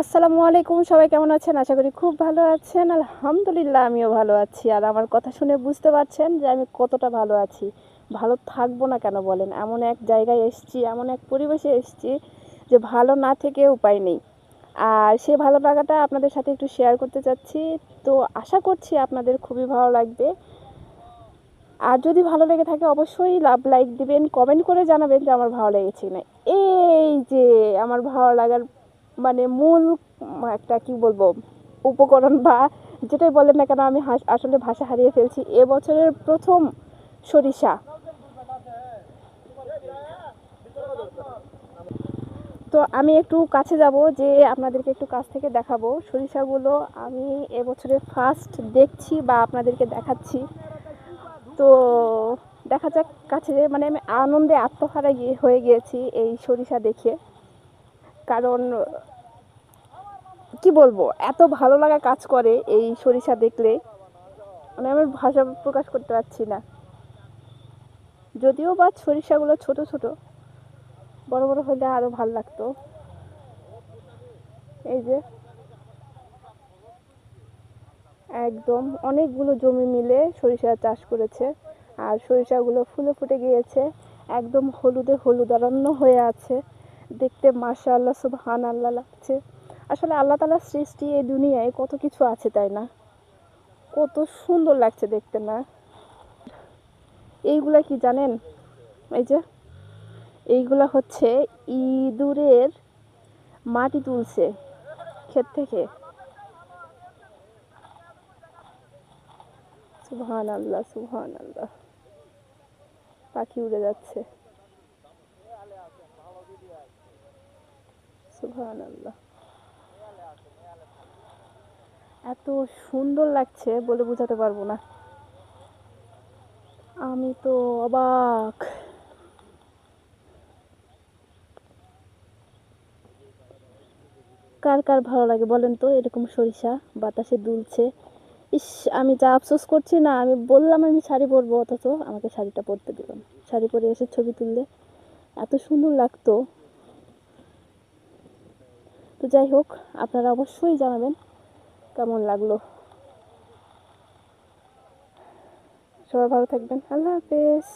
আসসালামু আলাইকুম, সবাই কেমন আছেন? আশা করি খুব ভালো আছেন। আলহামদুলিল্লাহ, আমিও ভালো আছি। আর আমার কথা শুনে বুঝতে পারছেন যে আমি কতটা ভালো আছি। ভালো থাকব না কেন বলেন? এমন এক জায়গায় এসেছি, এমন এক পরিবেশে এসেছি যে ভালো না থেকে উপায় নেই। আর সে ভালো লাগাটা আপনাদের সাথে একটু শেয়ার করতে চাচ্ছি। তো আশা করছি আপনাদের খুবই ভালো লাগবে। আর যদি ভালো লেগে থাকে অবশ্যই লাভ লাইক দিবেন কমেন্ট করে জানাবেন যে আমার ভালো লেগেছে না এই যে, আমার ভালো লাগার মানে মূল একটা কি বলব, উপকরণ বা যেটাই বলেন না কেন, আমি আসলে ভাষা হারিয়ে ফেলছি। এবছরের প্রথম সরিষা। তো আমি একটু কাছে যাব, যে আপনাদেরকে একটু কাছ থেকে দেখাবো। সরিষাগুলো আমি এবছরে ফার্স্ট দেখছি বা আপনাদেরকে দেখাচ্ছি। তো দেখা যাক কাছে মানে আমি আনন্দে আত্মহারা হয়ে গিয়েছি এই সরিষা দেখে। কারণ, কি বলব, এত ভালো লাগা কাজ করে এই সরিষা দেখলে। মানে আমি ভাষা প্রকাশ করতে পারছি না। যদিও বা সরিষাগুলো ছোট ছোট, বড় বড় হলে আরও ভালো লাগতো। এই যে, একদম অনেকগুলো জমি মিলে সরিষা চাষ করেছে। আর সরিষাগুলো ফুলে ফুটে গিয়েছে, একদম হলুদে হলুদ অরণ্য হয়ে আছে। দেখতে মাশা আল্লাহ সুবহান আল্লাহ লাগছে। আসলে আল্লাহ তালার সৃষ্টি এই দুনিয়ায় কত কিছু আছে, তাই না? কত সুন্দর লাগছে দেখতে, না? এইগুলা কি জানেন? এই যে, এইগুলা হচ্ছে ইঁদুরের মাটি তুলছে ক্ষেত থেকে। সুবহান আল্লাহ সুবহান আল্লাহ পাখি উড়ে যাচ্ছে। এত সুন্দর লাগছে বলে বোঝাতে পারব না। আমি তো অবাক। কার কার ভালো লাগে বলেন তো? এরকম সরিষা, বাতাসে দুলছে। ইস, আমি যা আফসোস করছি না, আমি বললাম আমি শাড়ি পরবো, অথচ আমাকে শাড়িটা পরতে দিলাম শাড়ি পরে এসে ছবি তুললে এত সুন্দর লাগতো। তো যাই হোক আপনারা অবশ্যই জানাবেন কেমন লাগল। সবাই ভালো থাকবেন। আল্লাহ হাফেজ।